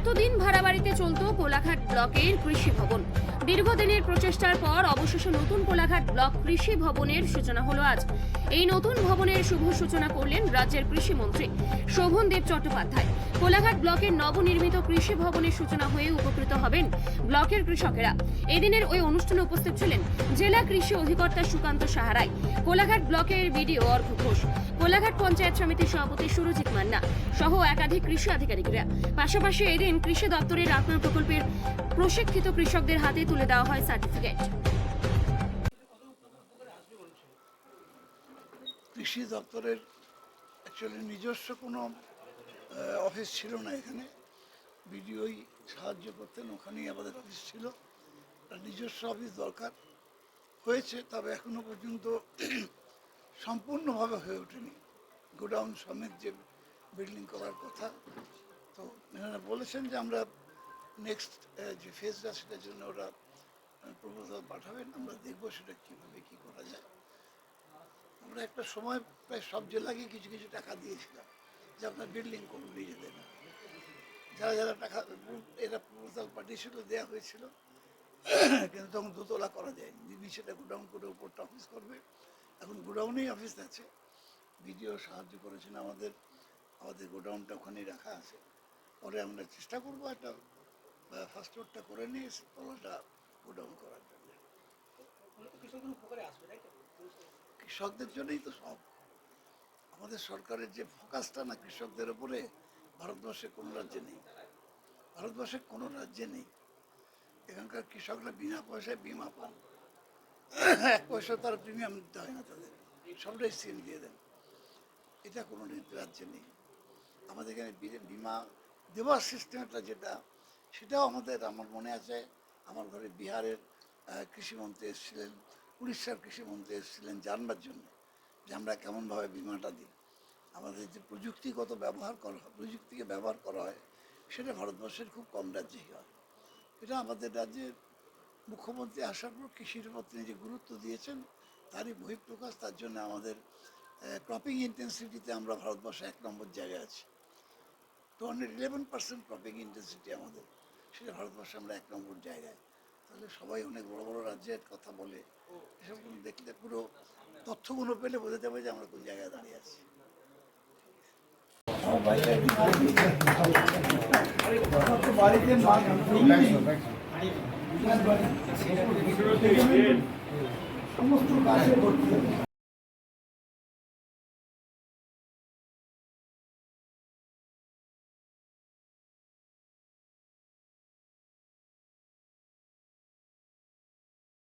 এতদিন ভাড়া বাড়িতে চলত কোলাঘাট ব্লকের কৃষি ভবন। দীর্ঘদিনের প্রচেষ্টার পর অবশেষে নতুন কোলাঘাট ব্লক কৃষি ভবনের সূচনা হলো আজ। এই নতুন ভবনের শুভ সূচনা করলেন রাজ্যের কৃষিমন্ত্রী শোভন দেব চট্টোপাধ্যায়। কোলাঘাট ব্লকের নবনির্মিত কৃষি ভবনের সূচনা হয়ে উপকৃত হবেন ব্লকের কৃষকেরা। এদিনের ওই অনুষ্ঠানে উপস্থিত ছিলেন জেলা কৃষি অধিকর্তা সুকান্ত সাহারাই, কোলাঘাট ব্লকের বিডিও অর্ঘ ঘোষ, কোলাঘাট পঞ্চায়েত সমিতির সভাপতি সুরজিৎ মান্না সহ একাধিক কৃষি আধিকারিকরা। পাশাপাশি এদিন কৃষি দপ্তরের আপনার প্রকল্পের প্রশিক্ষিত কৃষকদের হাতে তুলে দেওয়া হয় সার্টিফিকেট। কৃষি দপ্তরের অ্যাকচুয়ালি নিজস্ব কোনো অফিস ছিল না এখানে। বিডিওই সাহায্য করতেন, ওখানেই আমাদের অফিস ছিল। নিজস্ব অফিস দরকার হয়েছে, তবে এখনও পর্যন্ত সম্পূর্ণভাবে হয়ে ওঠেনি। গোডাউন সমেত যে বিল্ডিং করার কথা, তো এনারা বলেছেন যে আমরা নেক্সট যে ফেজটা সেটার জন্য ওরা প্রপোজাল পাঠাবেন, আমরা দেখব সেটা কীভাবে কী করা যায়। আমরা একটা সময় প্রায় সব জেলাকে কিছু কিছু টাকা দিয়েছিলাম, যে আপনার বিল্ডিং করুন নিজেদের। যারা যারা টাকা, এরা প্রপোজাল পাঠিয়েছিল দেওয়া হয়েছিল, কিন্তু তখন দোতলা করা যায়নি। নিচেটা গোডাউন করে উপরটা অফিস করবে। এখন গোডাউনেই অফিস আছে। ভিডিও সাহায্য করেছেন আমাদের আমাদের গোডাউনটা ওখানেই রাখা আছে। পরে আমরা চেষ্টা করব একটা ফার্স্ট ফ্লোরটা করে নিয়ে, তলাটা করার জন্য। কৃষকদের জন্যই তো সব। আমাদের সরকারের যে ফোকাসটা না কৃষকদের উপরে ভারতবর্ষে কোনো রাজ্যে নেই। ভারতবর্ষে কোনো রাজ্যে নেই। এখানকার কৃষকরা বিনা পয়সায় বিমা পান। এক পয়সা তার প্রিমিয়াম দিতে হয় না তাদের। সবটাই সিল দিয়ে দেন। এটা কোনো রাজ্যে নেই। আমাদের এখানে বিমা দেওয়ার সিস্টেমটা যেটা সেটাও আমাদের আমার মনে আছে আমার ঘরে বিহারের কৃষিমন্ত্রী এসেছিলেন, উড়িষ্যার কৃষিমন্ত্রী এসেছিলেন জানবার জন্য যে আমরা কেমনভাবে বিমাটা দিই। আমাদের যে প্রযুক্তিগত ব্যবহার করা হয়, প্রযুক্তিকে ব্যবহার করা হয়, সেটা ভারতবর্ষের খুব কম রাজ্যেই হয়। এটা আমাদের রাজ্যের মুখ্যমন্ত্রী আসার পর কৃষির উপর তিনি যে গুরুত্ব দিয়েছেন, তারই বহিঃপ্রকাশ, তার জন্য আমাদের ক্রপিং ইন্টেন্সিটিতে আমরা ভারতবর্ষে এক নম্বর জায়গায় আছি। Two hundred eleven percent cropping intensity আমাদের। সেটা ভারতবর্ষে আমরা এক নম্বর জায়গায়। তাহলে সবাই অনেক বড় বড় রাজ্যের কথা বলে এসবগুলো দেখলে পুরো তথ্যগুলো পেলে বোঝা যাবে যে আমরা কোন জায়গায় দাঁড়িয়ে আছি। সমস্ত কাজে করতে